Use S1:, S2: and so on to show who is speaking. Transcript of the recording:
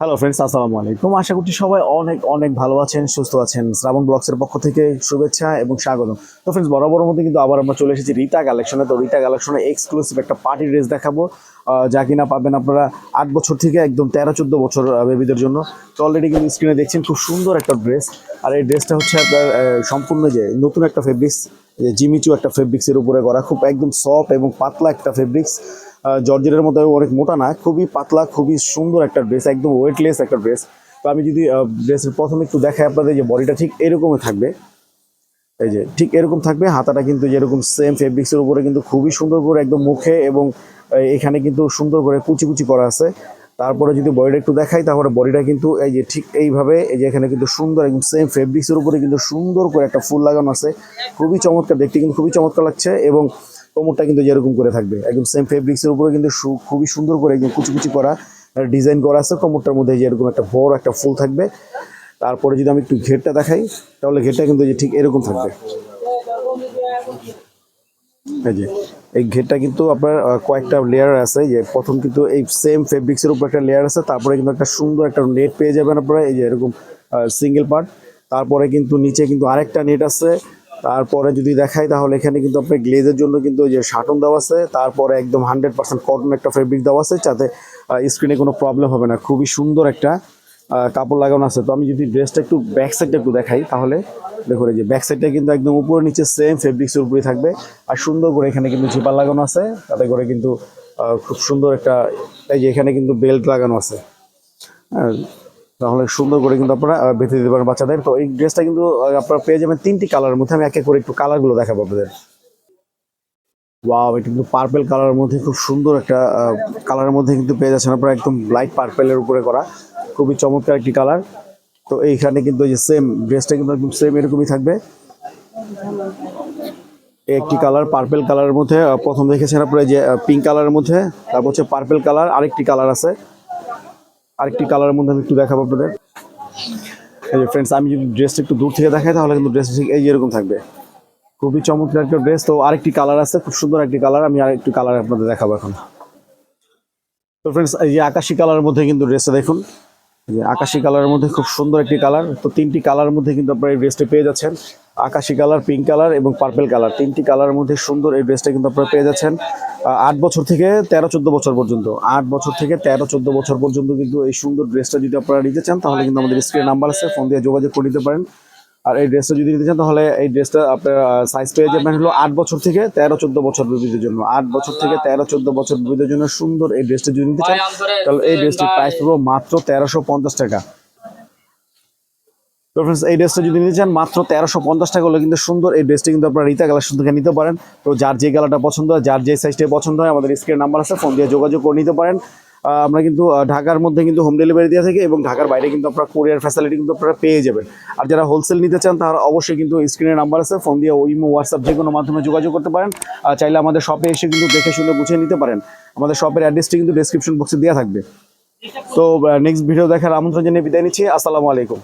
S1: Hello friends আসসালামু আলাইকুম। আশা করছি সবাই অনেক অনেক ভালো আছেন, সুস্থ আছেন। শ্রাবণ ব্লগসের পক্ষ থেকে শুভেচ্ছা এবং স্বাগত তো ফ্রেন্ডস বরাবর মধ্যে কিন্তু আবার আমরা চলে এসেছি রিতা কালেকশনে তো রিতা কালেকশনে এক্সক্লুসিভ একটা পার্টি ড্রেস দেখাবো যা কিনা পাবেন আপনারা আট বছর থেকে একদম তেরো, চোদ্দ বছর বেবিদের জন্য। তো অলরেডি কিন্তু স্ক্রিনে দেখছেন খুব সুন্দর একটা ড্রেস আর এই ড্রেসটা হচ্ছে আপনার সম্পূর্ণ যে নতুন একটা ফেব্রিক্স যে জিমিচু একটা ফেব্রিক্সের উপরে করা খুব একদম সফট এবং পাতলা একটা ফেব্রিক্স জর্জেটের মতো অনেক মোটা না, খুবই পাতলা, খুবই সুন্দর একটা ড্রেস একদম ওয়েটলেস একটা ড্রেস তো আমি যদি ড্রেসের প্রথমে একটু দেখাই আপনাদের যে বডিটা ঠিক এরকমই থাকবে। এই যে ঠিক এরকম থাকবে, হাতাটা কিন্তু যেরকম সেম ফেব্রিক্সের উপরে কিন্তু খুবই সুন্দর করে একদম মুখে এবং এখানে কিন্তু সুন্দর করে কুচি কুচি করা আছে। তারপরে যদি বডিটা একটু দেখাই, তাহলে বডিটা কিন্তু এই যে ঠিক এইভাবে, এই যে এখানে কিন্তু সুন্দর একদম সেম ফেব্রিক্সের উপরে কিন্তু সুন্দর করে একটা ফুল লাগানো আছে। খুবই চমৎকার, দেখতে কিন্তু খুবই চমৎকার লাগছে এবং কোমরটা কিন্তু যেরকম করে থাকবে। একদম সেম ফেব্রিক্সের উপরে কিন্তু খুবই সুন্দর করে একদম কুচি কুচি করা ডিজাইন করা আছে। কোমরটার মধ্যে যেরকম একটা বড় একটা ফুল থাকবে। তারপরে যদি আমি একটু ঘেরটা দেখাই, তাহলে ঘেরটা কিন্তু যে ঠিক এরকম থাকবে। যে, এই ঘেরটা কিন্তু আপনার কয়েকটা লেয়ার আছে। যে প্রথম কিন্তু এই সেম ফেব্রিক্সের উপর একটা লেয়ার আছে। তারপরে কিন্তু একটা সুন্দর একটা নেট পেয়ে যাবেন আপনারা। এই যে এরকম সিঙ্গেল পার্ট তারপরে কিন্তু নিচে কিন্তু আরেকটা নেট আছে। তারপরে যদি দেখাই, তাহলে এখানে কিন্তু আপনার গ্লেজের জন্য কিন্তু ওই যে শাটন দেওয়া আছে, তারপরে একদম হান্ড্রেড পার্সেন্ট কটন একটা ফেব্রিক দেওয়া আছে, যাতে স্ক্রিনে কোনো প্রবলেম হবে না। খুবই সুন্দর একটা কাপড় লাগানো আছে। তো আমি যদি ড্রেসটা একটু ব্যাক সাইডটা একটু দেখাই, তাহলে দেখুন এই যে ব্যাক সাইডটা কিন্তু একদম উপরে, নিচে সেম ফেব্রিক্সের উপরে থাকবে। আর সুন্দর করে এখানে কিন্তু জিপার লাগানো আছে, তাতে করে কিন্তু খুব সুন্দর একটা, এই যে এখানে কিন্তু বেল্ট লাগানো আছে। হ্যাঁ তাহলে সুন্দর করে কিন্তু আপনারা বেঁধে দিতে পারেন বাচ্চাদের। তো এই ড্রেসটা কিন্তু আপনারা পেয়ে যাবেন তিনটি কালারের মধ্যে। আমি এক এক করে একটু কালারগুলো দেখাবো আপনাদের। ওয়াও, এটা কিন্তু পার্পেল কালারের মধ্যে খুব সুন্দর একটা কালারের মধ্যে কিন্তু পেয়ে যাচ্ছেন আপনারা একদম লাইট পার্পেলের উপরে করা। খুবই চমৎকার একটি কালার। তো এইখানে কিন্তু যে সেম ড্রেসটা কিন্তু একদম সেম এরকমই থাকবে। একটি কালার পার্পেল কালারের মধ্যে প্রথম দেখেছেন আপনারা যে পিঙ্ক কালারের মধ্যে। তারপর হচ্ছে পার্পেল কালার, আরেকটি কালার আছে। আরেকটি কালারের মধ্যে আমি একটু দেখাবো আপনাদের। এই যে ফ্রেন্ডস আমি যদি ড্রেসটা একটু দূর থেকে দেখাই, তাহলে কিন্তু ড্রেসটা ঠিক এই এরকম থাকবে। খুবই চমৎকার একটা ড্রেস তো আরেকটি কালার আছে, খুব সুন্দর একটি কালার আমি আরেকটি কালার আপনাদের দেখাবো এখন। তো ফ্রেন্ডস এই যে আকাশি কালারের মধ্যে কিন্তু ড্রেসটা দেখুন। যে আকাশি কালারের মধ্যে খুব সুন্দর একটি কালার তো তিনটি কালারের মধ্যে কিন্তু আপনারা এই ড্রেসটা পেয়ে যাচ্ছেন। আকাশি কালার পিঙ্ক কালার এবং পার্পেল কালার। তিনটি কালারের মধ্যে সুন্দর এই ড্রেসটা কিন্তু আপনারা পেয়ে যাচ্ছেন। আট বছর থেকে তেরো, চোদ্দ বছর পর্যন্ত। আট বছর থেকে তেরো, চোদ্দ বছর পর্যন্ত কিন্তু এই সুন্দর ড্রেসটা যদি আপনারা নিতে চান, তাহলে কিন্তু আমাদের স্ক্রিনে নাম্বার আছে ফোন দিয়ে যোগাযোগ করে নিতে পারেন। আর এই ড্রেসটা যদি নিতে চান, তাহলে এই ড্রেসটা আপনার সাইজ পেয়ে যাবেন হলো আট বছর থেকে তেরো, চোদ্দ বছর বেবিদের জন্য। আট বছর থেকে তেরো, চোদ্দ বছর বেবিদের জন্য সুন্দর এই ড্রেসটা যদি নিতে চান, তাহলে এই ড্রেসটির প্রাইস পড়ব মাত্র তেরোশো পঞ্চাশ টাকা। তো ফ্রেন্ডস এই ড্রেসটা যদি নিতে চান, মাত্র তেরোশো পঞ্চাশ টাকা হলে কিন্তু সুন্দর এই ড্রেসটা কিন্তু আপনারা রিতা কালেকশন থেকে নিতে পারেন। তো যার যে কালারটা পছন্দ হয়, যার যে সাইজটা পছন্দ হয়, আমাদের স্ক্রিন নাম্বার আছে ফোন দিয়ে যোগাযোগ করে নিতে পারেন। আমরা কিন্তু ঢাকার মধ্যে কিন্তু হোম ডেলিভারি দিয়ে থাকি এবং ঢাকার বাইরে কিন্তু আপনারা কোরিয়ার ফ্যাসিলিটি কিন্তু আপনারা পেয়ে যাবেন। আর যারা হোলসেল নিতে চান, তারা অবশ্যই কিন্তু স্ক্রিনের নাম্বার আছে ফোন দিয়ে ইমো হোয়াটসঅ্যাপ যে কোনো মাধ্যমে যোগাযোগ করতে পারেন। আর চাইলে আমাদের শপে এসে কিন্তু দেখে শুনে বুঝে নিতে পারেন। আমাদের শপের অ্যাড্রেসটি কিন্তু ডেসক্রিপশন বক্সে দেওয়া থাকবে। তো নেক্সট ভিডিও দেখার আমন্ত্রণ জানিয়ে বিদায় নিচ্ছি। আসসালামু আলাইকুম।